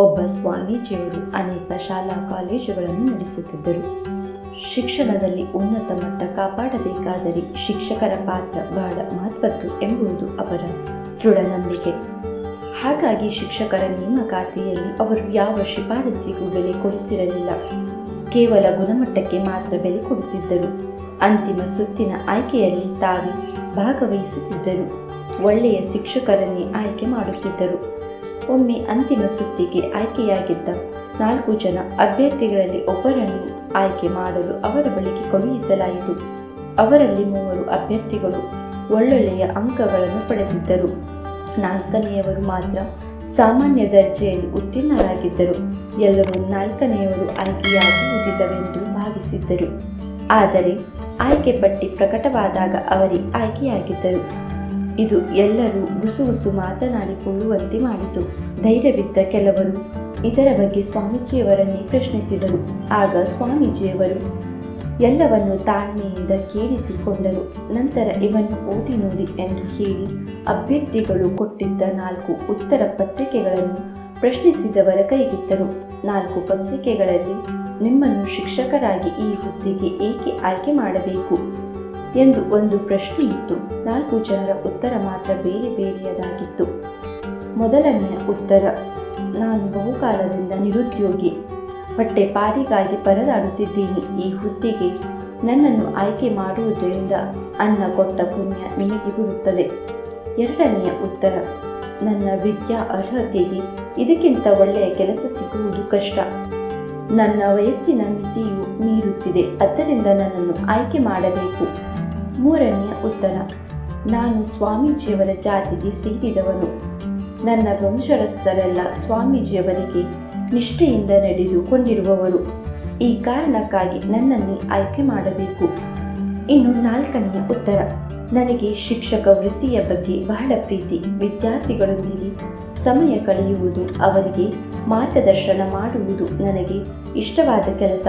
ಒಬ್ಬ ಸ್ವಾಮೀಜಿಯವರು ಅನೇಕ ಶಾಲಾ ಕಾಲೇಜುಗಳನ್ನು ನಡೆಸುತ್ತಿದ್ದರು. ಶಿಕ್ಷಣದಲ್ಲಿ ಉನ್ನತ ಮಟ್ಟ ಕಾಪಾಡಬೇಕಾದರೆ ಶಿಕ್ಷಕರ ಪಾತ್ರ ಬಹಳ ಮಹತ್ವದ್ದು ಎಂಬುದು ಅವರ ದೃಢ ನಂಬಿಕೆ ಹಾಗಾಗಿ ಶಿಕ್ಷಕರ ನೇಮಕಾತಿಯಲ್ಲಿ ಅವರು ಯಾವ ಶಿಫಾರಸಿಗೂ ಬೆಲೆ ಕೊಡುತ್ತಿರಲಿಲ್ಲ. ಕೇವಲ ಗುಣಮಟ್ಟಕ್ಕೆ ಮಾತ್ರ ಬೆಲೆ ಕೊಡುತ್ತಿದ್ದರು. ಅಂತಿಮ ಸುತ್ತಿನ ಆಯ್ಕೆಯಲ್ಲಿ ತಾವೇ ಭಾಗವಹಿಸುತ್ತಿದ್ದರು. ಒಳ್ಳೆಯ ಶಿಕ್ಷಕರನ್ನೇ ಆಯ್ಕೆ ಮಾಡುತ್ತಿದ್ದರು. ಒಮ್ಮೆ ಅಂತಿಮ ಸುತ್ತಿಗೆ ಆಯ್ಕೆಯಾಗಿದ್ದ ನಾಲ್ಕು ಜನ ಅಭ್ಯರ್ಥಿಗಳಲ್ಲಿ ಒಬ್ಬರನ್ನು ಆಯ್ಕೆ ಮಾಡಲು ಅವರ ಬಳಿಗೆ ಕಳುಹಿಸಲಾಯಿತು. ಅವರಲ್ಲಿ ಮೂವರು ಅಭ್ಯರ್ಥಿಗಳು ಒಳ್ಳೊಳ್ಳೆಯ ಅಂಕಗಳನ್ನು ಪಡೆದಿದ್ದರು. ನಾಲ್ಕನೆಯವರು ಮಾತ್ರ ಸಾಮಾನ್ಯ ದರ್ಜೆಯಲ್ಲಿ ಉತ್ತೀರ್ಣರಾಗಿದ್ದರು. ಎಲ್ಲರೂ ನಾಲ್ಕನೆಯವರು ಆಯ್ಕೆಯಾಗುವುದಿಲ್ಲವೆಂದು ಭಾವಿಸಿದ್ದರು. ಆದರೆ, ಆಯ್ಕೆ ಪಟ್ಟಿ ಪ್ರಕಟವಾದಾಗ ಅವರೇ ಆಯ್ಕೆಯಾಗಿದ್ದರು. ಇದು ಎಲ್ಲರೂ ಗುಸುಗುಸು ಮಾತನಾಡಿಕೊಳ್ಳುವಂತೆ ಮಾಡಿತು. ಧೈರ್ಯವಿದ್ದ ಕೆಲವರು ಇದರ ಬಗ್ಗೆ ಸ್ವಾಮೀಜಿಯವರನ್ನೇ ಪ್ರಶ್ನಿಸಿದರು. ಆಗ ಸ್ವಾಮೀಜಿಯವರು ಎಲ್ಲವನ್ನು ತಾಳ್ಮೆಯಿಂದ ಕೇಳಿಸಿಕೊಂಡರು. ನಂತರ ಇವನ್ನು ಓದಿ ನೋಡಿ ಎಂದು ಹೇಳಿ ಅಭ್ಯರ್ಥಿಗಳು ಕೊಟ್ಟಿದ್ದ ನಾಲ್ಕು ಉತ್ತರ ಪತ್ರಿಕೆಗಳನ್ನು ಪ್ರಶ್ನಿಸಿದವರ ಕೈಗಿತ್ತರು. ನಾಲ್ಕು ಪತ್ರಿಕೆಗಳಲ್ಲಿ ನಿಮ್ಮನ್ನು ಶಿಕ್ಷಕರಾಗಿ ಈ ಹುದ್ದೆಗೆ ಏಕೆ ಆಯ್ಕೆ ಮಾಡಬೇಕು? ಎಂದು ಒಂದು ಪ್ರಶ್ನೆ ಇತ್ತು. ನಾಲ್ಕು ಜನರ ಉತ್ತರ ಮಾತ್ರ ಬೇರೆ ಬೇರೆಯದಾಗಿತ್ತು. ಮೊದಲನೆಯ ಉತ್ತರ, ನಾನು ಬಹುಕಾಲದಿಂದ ನಿರುದ್ಯೋಗಿ. ಹೊಟ್ಟೆ ಪಾರಿಗಾಗಿ ಪರದಾಡುತ್ತಿದ್ದೀನಿ. ಈ ಹುದ್ದೆಗೆ ನನ್ನನ್ನು ಆಯ್ಕೆ ಮಾಡುವುದರಿಂದ ಅನ್ನ ಕೊಟ್ಟ ಪುಣ್ಯ ನಿಮಗೆ ಬರುತ್ತದೆ. ಎರಡನೆಯ ಉತ್ತರ, ನನ್ನ ವಿದ್ಯಾ ಅರ್ಹತೆಗೆ ಇದಕ್ಕಿಂತ ಒಳ್ಳೆಯ ಕೆಲಸ ಸಿಗುವುದು ಕಷ್ಟ. ನನ್ನ ವಯಸ್ಸಿನ ಮಿತಿಯು ಮೀರುತ್ತಿದೆ. ಆದ್ದರಿಂದ ನನ್ನನ್ನು ಆಯ್ಕೆ ಮಾಡಬೇಕು. ಮೂರನೆಯ ಉತ್ತರ. ನಾನು ಸ್ವಾಮೀಜಿಯವರ ಜಾತಿಗೆ ಸೇರಿದವನು. ನನ್ನ ವಂಶರಸ್ಥರೆಲ್ಲ ಸ್ವಾಮೀಜಿಯವರಿಗೆ ನಿಷ್ಠೆಯಿಂದ ನಡೆದುಕೊಂಡಿರುವವರು. ಈ ಕಾರಣಕ್ಕಾಗಿ ನನ್ನನ್ನೇ ಆಯ್ಕೆ ಮಾಡಬೇಕು. ಇನ್ನು ನಾಲ್ಕನೆಯ ಉತ್ತರ. ನನಗೆ ಶಿಕ್ಷಕ ವೃತ್ತಿಯ ಬಗ್ಗೆ ಬಹಳ ಪ್ರೀತಿ. ವಿದ್ಯಾರ್ಥಿಗಳೊಂದಿಗೆ ಸಮಯ ಕಳೆಯುವುದು, ಅವರಿಗೆ ಮಾರ್ಗದರ್ಶನ ಮಾಡುವುದು ನನಗೆ ಇಷ್ಟವಾದ ಕೆಲಸ.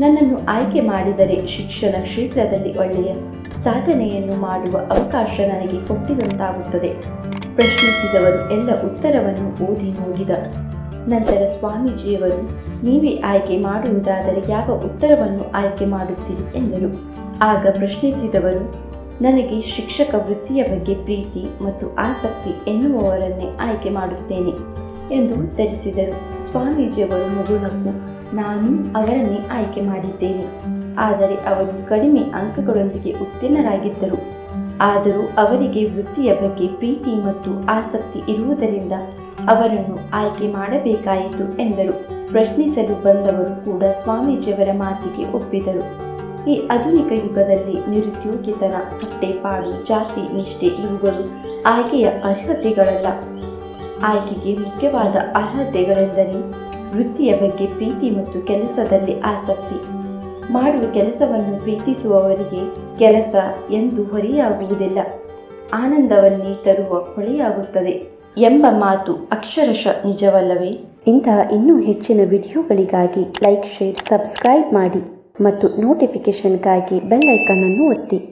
ನನ್ನನ್ನು ಆಯ್ಕೆ ಮಾಡಿದರೆ ಶಿಕ್ಷಣ ಕ್ಷೇತ್ರದಲ್ಲಿ ಒಳ್ಳೆಯ ಸಾಧನೆಯನ್ನು ಮಾಡುವ ಅವಕಾಶ ನನಗೆ ಕೊಟ್ಟಿದಂತಾಗುತ್ತದೆ. ಪ್ರಶ್ನಿಸಿದವರು ಎಲ್ಲ ಉತ್ತರವನ್ನು ಓದಿ ನೋಡಿದ. ನಂತರ ಸ್ವಾಮೀಜಿಯವರು, ನೀವೇ ಆಯ್ಕೆ ಮಾಡುವುದಾದರೆ ಯಾವ ಉತ್ತರವನ್ನು ಆಯ್ಕೆ ಮಾಡುತ್ತೀರಿ? ಎಂದರು. ಆಗ ಪ್ರಶ್ನಿಸಿದವರು, ನನಗೆ ಶಿಕ್ಷಕ ವೃತ್ತಿಯ ಬಗ್ಗೆ ಪ್ರೀತಿ ಮತ್ತು ಆಸಕ್ತಿ ಎನ್ನುವವರನ್ನೇ ಆಯ್ಕೆ ಮಾಡುತ್ತೇನೆ ಎಂದು ಉತ್ತರಿಸಿದರು. ಸ್ವಾಮೀಜಿಯವರು ಮುಗುನಕ್ಕು ನಾನು ಅವರನ್ನೇ ಆಯ್ಕೆ ಮಾಡಿದ್ದೇನೆ. ಆದರೆ ಅವರು ಕಡಿಮೆ ಅಂಕಗಳೊಂದಿಗೆ ಉತ್ತೀರ್ಣರಾಗಿದ್ದರು. ಆದರೂ ಅವರಿಗೆ ವೃತ್ತಿಯ ಬಗ್ಗೆ ಪ್ರೀತಿ ಮತ್ತು ಆಸಕ್ತಿ ಇರುವುದರಿಂದ ಅವರನ್ನು ಆಯ್ಕೆ ಮಾಡಬೇಕಾಯಿತು ಎಂದರು. ಪ್ರಶ್ನಿಸಲು ಬಂದವರು ಕೂಡ ಸ್ವಾಮೀಜಿಯವರ ಮಾತಿಗೆ ಒಪ್ಪಿದರು. ಈ ಆಧುನಿಕ ಯುಗದಲ್ಲಿ ನಿರುದ್ಯೋಗಿತನ ಹೊಟ್ಟೆಪಾಡು ಜಾತಿ ನಿಷ್ಠೆ ಇವುಗಳು ಆಯ್ಕೆಯ ಅರ್ಹತೆಗಳಲ್ಲ. ಆಯ್ಕೆಗೆ ಮುಖ್ಯವಾದ ಅರ್ಹತೆಗಳೆಂದರೆ ವೃತ್ತಿಯ ಬಗ್ಗೆ ಪ್ರೀತಿ ಮತ್ತು ಕೆಲಸದಲ್ಲಿ ಆಸಕ್ತಿ. ಮಾಡುವ ಕೆಲಸವನ್ನು ಪ್ರೀತಿಸುವವರಿಗೆ ಕೆಲಸ ಎಂದು ಹೊರೆಯಾಗುವುದಿಲ್ಲ. ಆನಂದವನ್ನೇ ತರುವ ಹೊಳೆಯಾಗುತ್ತದೆ ಎಂಬ ಮಾತು ಅಕ್ಷರಶಃ ನಿಜವಲ್ಲವೇ? ಇಂತಹ ಇನ್ನೂ ಹೆಚ್ಚಿನ ವಿಡಿಯೋಗಳಿಗಾಗಿ ಲೈಕ್, ಶೇರ್, ಸಬ್ಸ್ಕ್ರೈಬ್ ಮಾಡಿ ಮತ್ತು ನೋಟಿಫಿಕೇಷನ್ಗಾಗಿ ಬೆಲ್ ಒತ್ತಿ.